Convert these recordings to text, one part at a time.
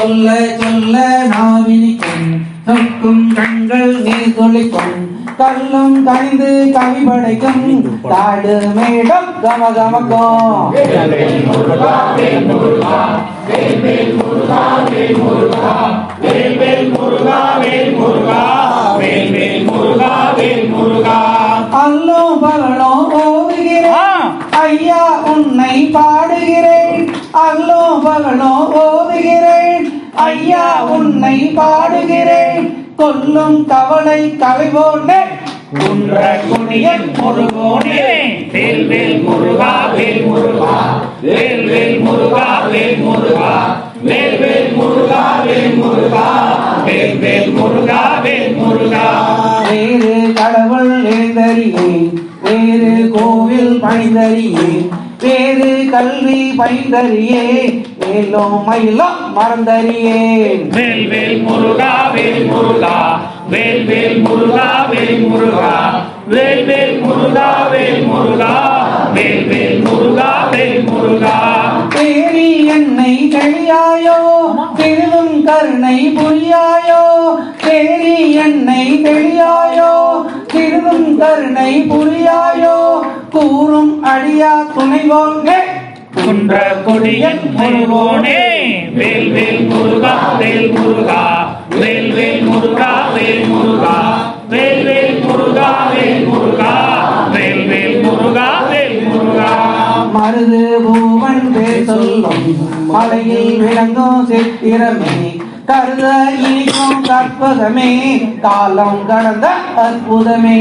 சொல்ல சொல்ல நாவினிக்கும் சொக்கும் கண்கள் நீர் துளிக்கும் கல்லும் கனிந்து கவி படைக்கும் காடு மேடம் கம கமக்கும் அல்லும் பகலும் ஓதுகிறேன் ஐயா உன்னை பாடுகிறேன். அல்லும் பகலும் ஓதுகிறேன். ஐயா உன்னை பாடுகிறேன். கொல்லும் கவலை கலைவோனே குன்ற குடியன் முருகோனே. வேல் வேல் முருகா வேல் முருகா. வேல் வேல் முருகா வேல் முருகா. வேல் வேல் முருகா வேல் முருகா. வேல் வேல் முருகா வேல் முருகா. வேறு கடவுள் எழுந்தறியேன். வேறு கோவில் பணிந்தறியேன். வேறு கல்வி பயின்றறியே மேலும் மயிலும் மறந்தறியேன். வேல் வேல் முருகா வேல் முருகா வேல் வேல் முருகா வேல் முருகா வேல் வேல் முருகா வேல் முருகா வேல் வேல் முருகா வேல் முருகா. தேரி என்னை தெளியாயோ பெரிதும் கருணை புரியாயோ தேரி என்னை தெளியாயோ சிறிதும் கருணை புரியாயோ கூறும் அடியா துணைவோங்க குன்ற கொடியன் முருகோனே. வேல் வேல் முருகா வேல் முருகா. வேல் வேல் முருகா வேல் முருகா. வேல் வேல் முருகா வேல் முருகா. வேல் வேல் முருகா வேல் முருகா. மருது பூவன் பேர் சொல்லும். மலையில் விளங்கும் சித்திரமே. கருத இனிக்கும் கற்பகமே காலம் கடந்த அற்புதமே.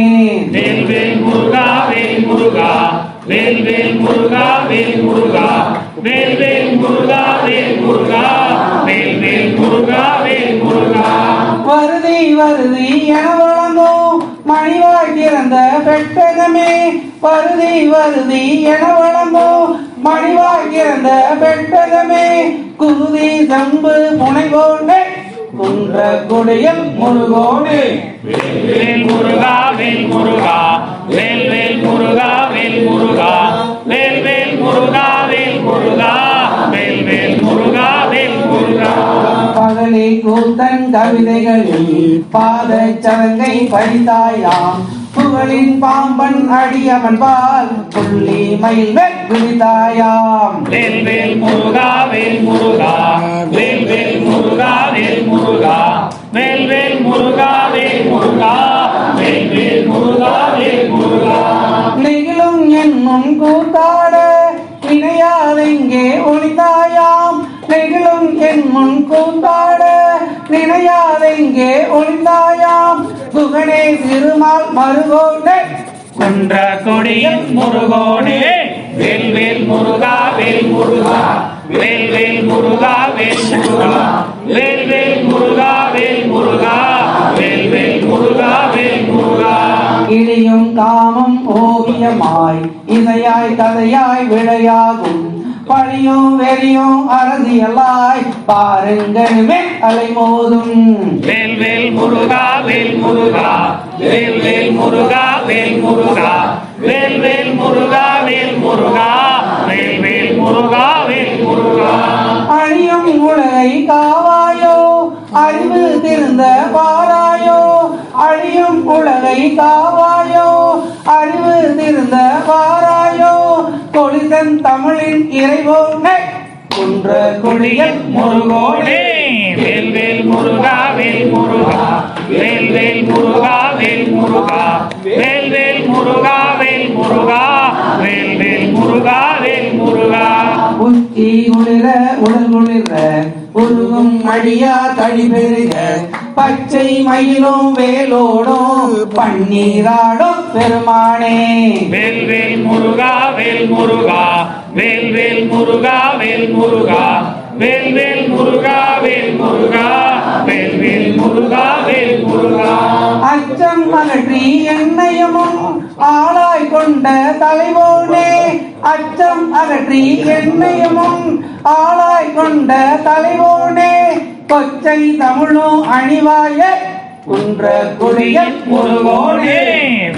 வேல் வேல் முருகா வேல் முருகா வேல் வேல் முருகா வேல் முருகா வேல் வேல் முருகா வேல் முருகா வேல் வேல் முருகா வேல் முருகா. வருதி வருதி என வழங்கும் மணிவாய் திறந்த பெட்டகமே. வருதி வருதி என வழங்கும் மணிவாய் திறந்த பெட்டகமே குருதி சம்பு புனைவோனே குன்ற கொடியில் முருகோனே. வேல் முருகா வேல் முருகா வேல் வேல் முருகா வேல் முருகா வேல் வேல் முருகா வேல் முருகா வேல் வேல் முருகா வேல் முருகா. பகலே கூத்தன் கவிதைகளில் பாத சலங்கை படித்தாயாம் புகழின் பாம்பன் அடியவன் பால் புள்ளி மயில் விழித்தாயாம் வேல் வேல் முருகா வேல் முருகா வேல் வேல் முருகா வேல் முருகா. வேல் வேல் முருகா வேல் முருகா வேல் வேல் முருகா வேல் முருகா. நெகிழும் என்னும் கூத்தாட நினையாதெங்கே ஒளிந்தாயாம். நெகிழும் என் முன் கூத்தாட நினையாதெங்கே ஒளிந்தாயாம். புகழே திருமால் மருகோனே. குன்ற கொடியன் முருகோனே. வேல் வேல் முருகா வேல் முருகா. வேல் வேல் முருகா வேல் முருகா. வேல் வேல் முருகா வேல் முருகா. வேல் வேல் முருகா வேல் முருகா. இழியும் காமம் ஓவியமாய் இசையாய் கதையாய் விளையாகும் பழியும் வெறியும் அரசியலாய் பாருங்களுமே அலைமோதும் வேல் வேல் முருகா வேல் முருகா. வேல் வேல் முருகா வேல் முருகா. வேல் வேல் முருகா வேல் முருகா. வேல் வேல் முருகா வேல் முருகா. அழியும் உலகை காவாயோ? அறிவு திருந்த பாராயோ? அழியும் உலகை காவாயோ? அறிவு திருந்த பாராயோ கொளிதன் தமிழின் இறைவோனே. குன்ற கொடியன் முருகோனே. வேல் வேல் முருகா வேல் முருகா. வேல் வேல் முருகா வேல் முருகா. வேல் வேல் முருகா வேல் முருகா. வேல் வேல் முருகா வேல் முருகா. உச்சி குளிர உடல் குளிர உருகும் அடியா தடி பெருக பச்சை மயிலும் வேலோடும் பன்னீராடும் பெருமானே. வேல் வேல் முருகா வேல் முருகா வேல் வேல் முருகா வேல் முருகா வேல் வேல் முருகா வேல் முருகா வேல் வேல் முருகா வேல் முருகா. அச்சம் அகற்றி என்னையமும் ஆளாய் கொண்ட தலைவோனே. அச்சம் அகற்றி என்னையமும் ஆளாய் கொண்ட தலைவோனே. கொச்சை தமிழோ அணிவாய குன்ற குடிய முருகோனே.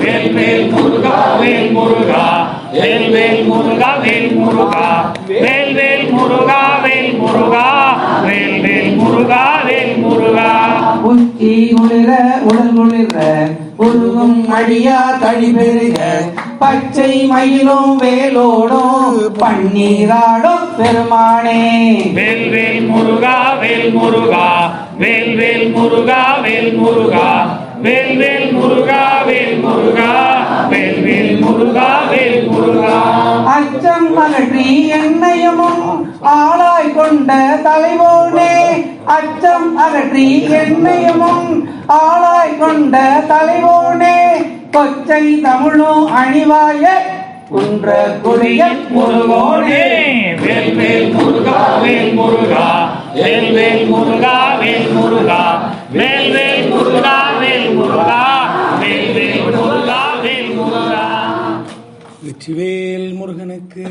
வேல் வேல் முருகா வேல் முருகா வேல் வேல் முருகா வேல் முருகா. வேல் வேல் முருகா வேல் முருகா வேல் வேல் முருகா வேல் முருகா. உச்சி குளிர உடல் குளிர உருகும் அடியா தழி பெருக பச்சை மயிலும் வேலோடும் பன்னீராடும் பெருமானே. வேல் வேல் முருகா வேல் முருகா வேல் வேல் முருகா வேல் முருகா வேல் வேல் முருகா வேல் முருகா வேல் வேல் முருகா வேல் முருகா. அச்சம் அகற்றி ஆளாய் கொண்ட தலைவோனே அச்சம் அகற்றி என்னையமும் ஆளாய் கொண்ட தலைவோனே கொச்சை தமிழும் அணிவாய குன்ற கொடியன் முருகோனே. வேல் வேல் முருகா வேல் முருகா வேல் வேல் முருகா வேல் முருகா வேல் வேல் முருகா வேல் முருகா வேல் வேல் முருகா வேல் முருகா. வெற்றிவேல் முருகனுக்கு.